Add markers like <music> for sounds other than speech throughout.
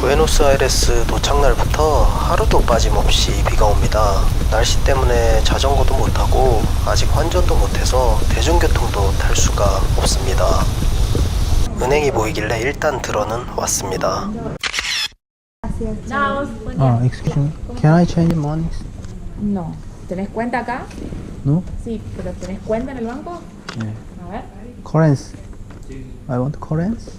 부에노스아이레스 도착날부터 하루도 빠짐없이 비가 옵니다. 날씨 때문에 자전거도 못 타고 아직 환전도 못해서 대중교통도 탈 수가 없습니다. 은행이 보이길래 일단 들어는 왔습니다. Ah, excuse me. Can I change money? No. ¿Tenés cuenta acá? No? Sí, pero ¿tenés cuenta en el banco? Yeah. A ver. Currency. I want currency.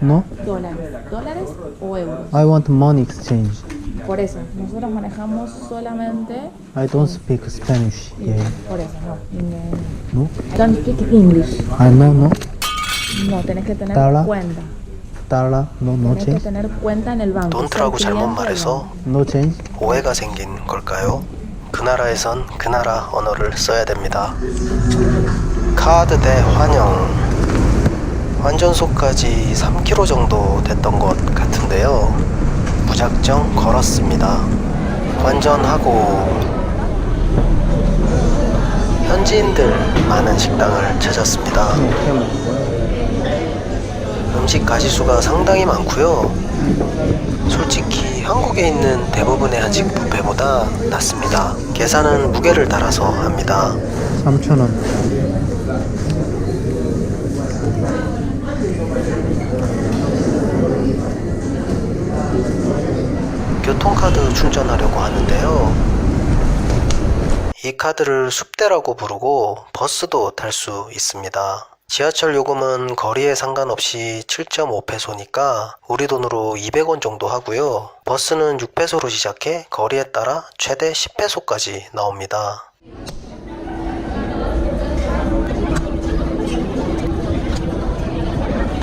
No? Dólares. ¿Dólares o euros? I want money exchange. Por eso, nosotros manejamos solamente. I don't speak Spanish. Yeah. Por eso, no. Eh, No? I don't speak English. I know, no? No, tenés que tener Dala. cuenta. Dollar, no, no Tenés que change. tener cuenta en el banco. 돈트라고 잘못 말해서. No change. 오해가 생긴 걸까요? 그 나라에선 그 나라 언어를 써야 됩니다. 카드 대 환영. 환전소까지 3km 정도 됐던 것 같은데요. 무작정 걸었습니다. 환전하고 현지인들 많은 식당을 찾았습니다. 음식 가지수가 상당히 많고요. 솔직히 한국에 있는 대부분의 한식 뷔페보다 낫습니다. 계산은 무게를 따라서 합니다. 3,000원. 교통 카드 충전하려고 하는데요. 이 카드를 숲대라고 부르고 버스도 탈 수 있습니다. 지하철 요금은 거리에 상관없이 7.5페소니까 우리 돈으로 200원 정도 하고요. 버스는 6페소로 시작해 거리에 따라 최대 10페소까지 나옵니다.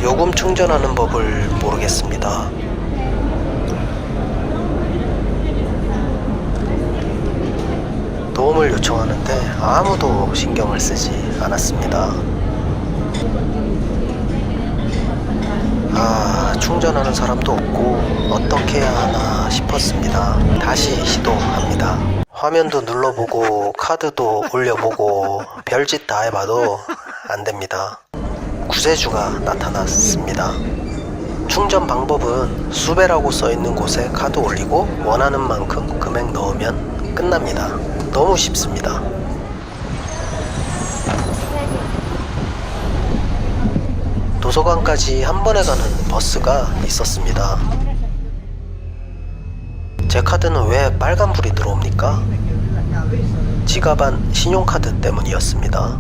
요금 충전하는 법을 모르겠습니다. 도움을 요청하는데 아무도 신경을 쓰지 않았습니다. 아, 충전하는 사람도 없고 어떻게 해야 하나 싶었습니다. 다시 시도합니다. 화면도 눌러보고 카드도 올려보고 별짓 다 해봐도 안 됩니다. 구세주가 나타났습니다. 충전 방법은 수배라고 써 있는 곳에 카드 올리고 원하는 만큼 금액 넣으면 끝납니다. 너무 쉽습니다. 도서관까지 한 번에 가는 버스가 있었습니다. 제 카드는 왜 빨간불이 들어옵니까? 지갑안 신용카드 때문이었습니다.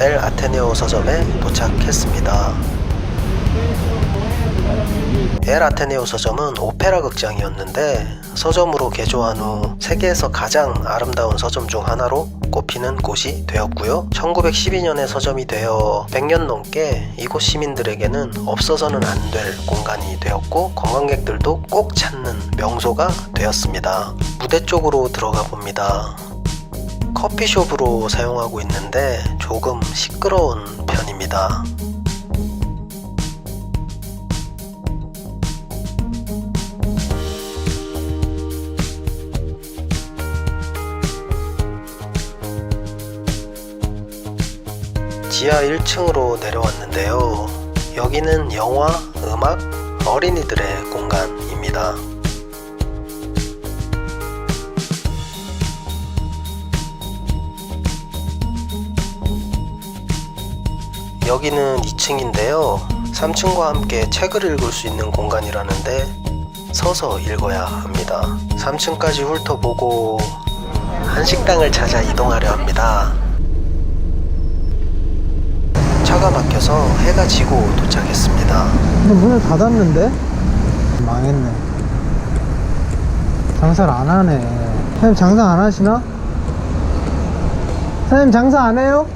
엘 아테네오 서점에 도착했습니다. 엘 아테네오 서점은 오페라 극장이었는데 서점으로 개조한 후 세계에서 가장 아름다운 서점 중 하나로 꼽히는 곳이 되었고요. 1912년에 서점이 되어 100년 넘게 이곳 시민들에게는 없어서는 안 될 공간이 되었고 관광객들도 꼭 찾는 명소가 되었습니다. 무대 쪽으로 들어가 봅니다. 커피숍으로 사용하고 있는데 조금 시끄러운 편입니다. 지하 1층으로 내려왔는데요. 여기는 영화, 음악, 어린이들의 공간입니다. 여기는 2층인데요. 3층과 함께 책을 읽을 수 있는 공간이라는데 서서 읽어야 합니다. 3층까지 훑어보고 한식당을 찾아 이동하려 합니다. 차가 막혀서 해가 지고 도착했습니다. 근데 문을 닫았는데? 망했네. 장사를 안 하네. 사장님 장사 안 하시나? 사장님 장사 안 해요?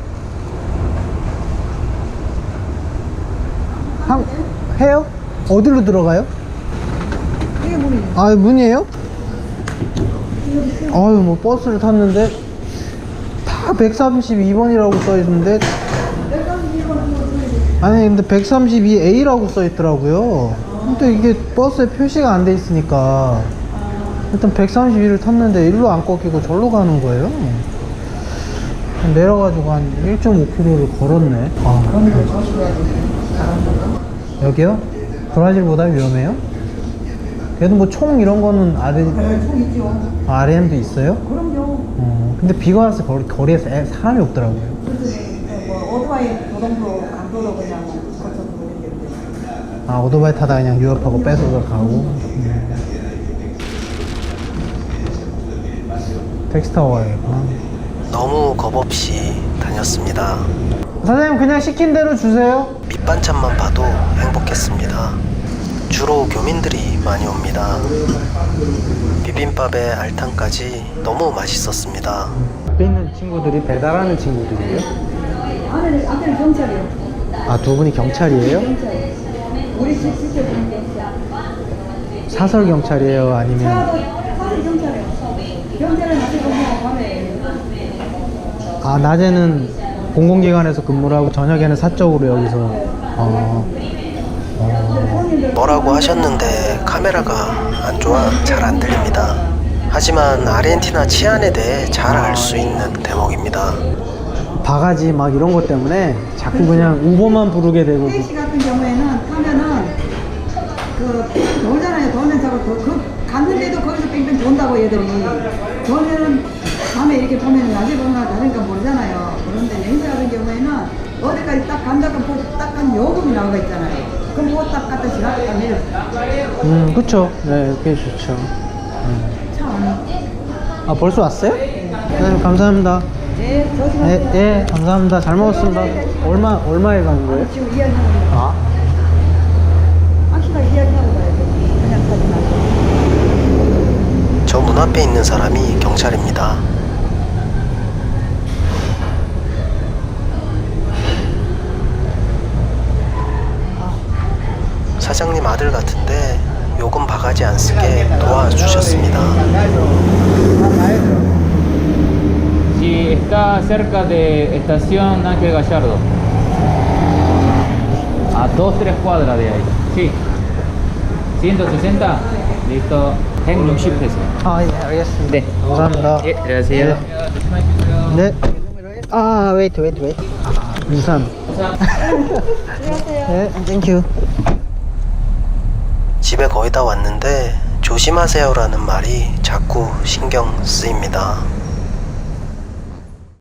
한, 해요? 어디로 들어가요? 이게 문이에요. 아, 문이에요? 아유, 뭐 버스를 탔는데 다 132번이라고 써 있는데 아니 근데 132A라고 써 있더라고요. 근데 이게 버스에 표시가 안 돼 있으니까 일단 132를 탔는데 일로 안 꺾이고 절로 가는 거예요. 내려가지고 한 1.5km를 걸었네. 아, 여기요? 브라질보다 위험해요? 그래도 뭐 총 이런 거는 아래, 아, RM도 있어요? 그럼요. 어, 근데 비가 와서 거리, 거리에서 애- 사람이 없더라고요. 뭐 오토바이 도동도 강도로 그냥 거쳐서 그랬는데. 아, 오토바이 타다 그냥 유업하고 뺏어서 가고. 음. 텍스타워 가야겠구나. 너무 겁없이 다녔습니다. 사장님, 그냥 시킨 대로 주세요. 밑반찬만 봐도 행복했습니다. 주로 교민들이 많이 옵니다. 비빔밥에 알탕까지 너무 맛있었습니다. 앞에 있는 친구들이 배달하는 친구들이에요? 아들, 아들 경찰이요. 아, 두 분이 경찰이에요? 경찰. 사설 경찰이에요? 아니면 차도 사실 경찰이요. 경찰은 낮에 근무하고 밤에. 아 낮에는 공공기관에서 근무를 하고 저녁에는 사적으로 여기서 어, 어, 뭐라고 하셨는데 카메라가 안 좋아 잘 안 들립니다. 하지만 아르헨티나 치안에 대해 잘 알 수 있는 대목입니다. 바가지 막 이런 것 때문에 자꾸 그냥 우보만 부르게 되고 같은 경우에는 그 돌잖아요. 돌면 자꾸 도, 그 갔는데도 거기서 뺑뺑 돈다고 얘들이. 돌면은 밤에 이렇게 보면 낮에 보면 다른가 모르잖아요. 그런데 여행사 같은 경우에는 어디까지 딱 간다고 딱한 요금이 나오가 있잖아요. 그럼 그거 딱 갖다 지나갔다 내려. 음 그쵸 네 그게 좋죠 차 안에. 아 벌써 왔어요? 네 감사합니다 네, 조심하세요. 네, 네 감사합니다 잘 먹었습니다 얼마 얼마에 가는 거예요? 지금 이야기하는 거. 아 확실하게 이야기하고 가야 돼. 그냥 가지 말고. 저 문 앞에 있는 사람이 경찰입니다. 사장님 아들 같은데 요금 바가지 안 쓰게 도와주셨습니다. Si está cerca de estación Ángel Gallardo. A 2-3 cuadras de ahí. Sí. 160. Listo. 행동 10회서. 아, 예, 알겠습니다. 네. 감사합니다. 예, 안녕하세요. 네. 아, 웨이트, 웨이트, 웨이트. 아, 인삼. <laughs> 네, 땡큐. 집에 거의 다 왔는데 조심하세요라는 말이 자꾸 신경 쓰입니다.